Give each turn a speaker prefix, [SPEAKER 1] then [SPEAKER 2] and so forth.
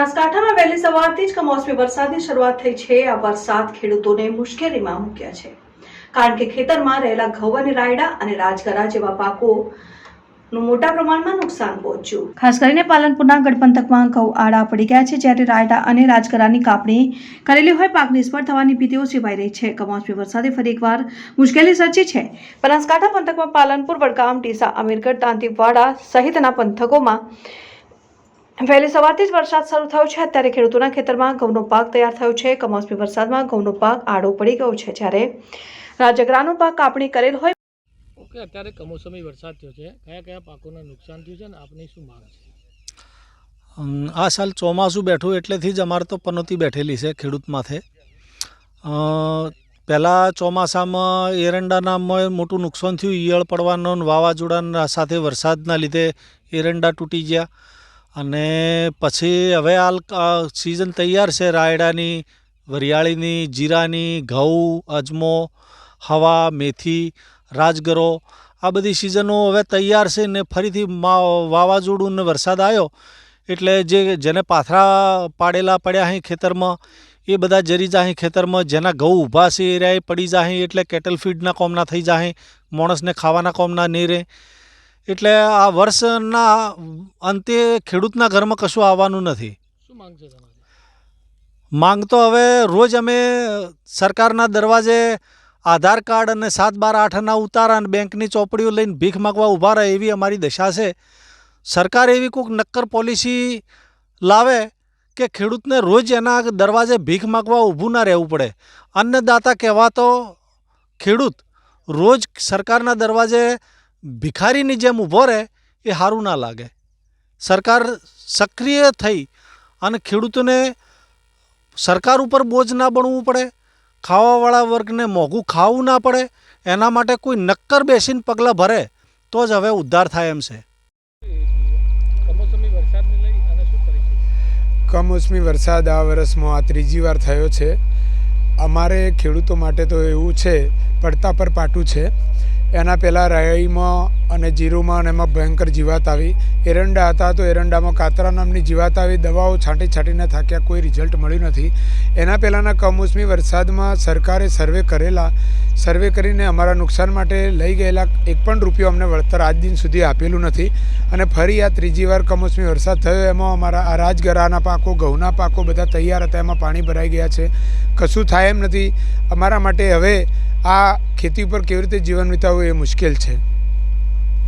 [SPEAKER 1] બનાસકાંઠામાં વહેલી સવારથી જ કમોસમી વરસાદની શરૂઆત થઈ છે. આ વરસાદ ખેડૂતોને મુશ્કેલીમાં મૂક્યા છે. કારણ કે ખેતરમાં રહેલા ઘઉં અને રાયડા અને રાજગરા જેવા પાકો મોટા પ્રમાણમાં નુકસાન પહોંચ્યું. ખાસ કરીને પાલનપુરના ગઢ પંથકમાં ઘઉં આડા પડી ગયા છે, જ્યારે રાયડા અને રાજગરાની કાપણી કરેલી હોય પાક નિષ્ફળ થવાની ભીતિઓ સેવાઈ રહી છે. કમોસમી વરસાદે ફરી એકવાર મુશ્કેલી સર્જી છે. બનાસકાંઠા પંથકમાં પાલનપુર, વડગામ, ડીસા, અમીરગઢ, દાંતીવાડા સહિતના પંથકોમાં વહેલી સવારથી જ વરસાદ શરૂ થયો છે. અત્યારે ખેડૂતોના ખેતરમાં ઘઉંનો પાક તૈયાર થયો છે. કમોસમી વરસાદમાં ઘઉંનો પાક આડો પડી ગયો છે. જ્યારે રાજગરાનો પાક કાપણી કરેલ હોય
[SPEAKER 2] ઓકે અત્યારે કમોસમી વરસાદ થયો છે. કયા કયા પાકોને નુકસાન થયું છે અને આપની શું માંગ છે?
[SPEAKER 3] આ સાલ ચોમાસું બેઠું એટલેથી જ અમારે તો પનોતી બેઠેલી છે ખેડૂત માથે. પહેલાં ચોમાસામાં એરંડાનામાં મોટું નુકસાન થયું. ઈયળ પડવાનો વાવાઝોડાના સાથે વરસાદના લીધે એરંડા તૂટી ગયા. અને પછી હવે હાલ સિઝન તૈયાર છે રાયડાની, વરિયાળીની, જીરાની, ઘઉં, અજમો, હવા, મેથી, રાજગરો. આ બધી સિઝનો હવે તૈયાર છે ને ફરીથી વાવાઝોડું ને વરસાદ આવ્યો એટલે જે જેને પાથરા પાડેલા પડ્યા અહીં ખેતરમાં, એ બધા જરી જાહી ખેતરમાં, જેના ઘઉં ઊભા છે એ રહ્યા પડી જાહી એટલે કેટલ ફીડના કોમના થઈ જાહે, માણસને ખાવાના કોમના નહીં રહે. એટલે આ વર્ષના અંતે ખેડૂતના ઘરમાં કશું આવવાનું નથી.
[SPEAKER 2] શું માંગ છે
[SPEAKER 3] માંગ તો હવે રોજ અમે સરકારના દરવાજે આધાર કાર્ડ અને સાત બાર આઠના ઉતારા અને બેંકની ચોપડીઓ લઈને ભીખ માગવા ઊભા રહે એવી અમારી દશા છે. સરકાર એવી કોઈક નક્કર પોલિસી લાવે કે ખેડૂતને રોજ એના દરવાજે ભીખ માગવા ઊભું ના રહેવું પડે. અન્નદાતા કહેવાતો ખેડૂત રોજ સરકારના દરવાજે ભિખારીની જેમ ઊભો રહે એ સારું ના લાગે. સરકાર સક્રિય થઈ અને ખેડૂતોને સરકાર ઉપર બોજ ના બનવું પડે ખાવાવાળા વર્ગને મોંઘું ખાવું ના પડે એના માટે કોઈ નક્કર બેસીને પગલાં ભરે તો જ હવે ઉદ્ધાર થાય એમ છે.
[SPEAKER 2] કમોસમી વરસાદને લઈ અને શું કરીશું
[SPEAKER 4] કમોસમી વરસાદ આ વર્ષમાં આ ત્રીજી વાર થયો છે. અમારે ખેડૂતો માટે તો એવું છે પડતા પર પાટું છે. એના પહેલાં રાઈમાં અને જીરુમાં અને એમાં ભયંકર જીવાત આવી. એરંડા હતા તો એરંડામાં કાતરા નામની જીવાત આવી. દવાઓ છાંટી છાંટીને થાક્યા. કોઈ રિઝલ્ટ મળ્યું નથી. એના પહેલાંના કમોસમી વરસાદમાં સરકારે સર્વે કરેલા. સર્વે કરીને અમારા નુકસાન માટે લઈ ગયેલા એક પણ રૂપિયો અમને વળતર આજ દિન સુધી આપેલું નથી. અને ફરી આ ત્રીજી વાર કમોસમી વરસાદ થયો. એમાં અમારા આ રાજગરાના પાકો, ઘઉંના પાકો બધા તૈયાર હતા. એમાં પાણી ભરાઈ ગયા છે. કશું થાય એમ નથી. અમારા માટે હવે આ ખેતી ઉપર કેવી રીતે જીવન વિતાવવું એ મુશ્કેલ છે.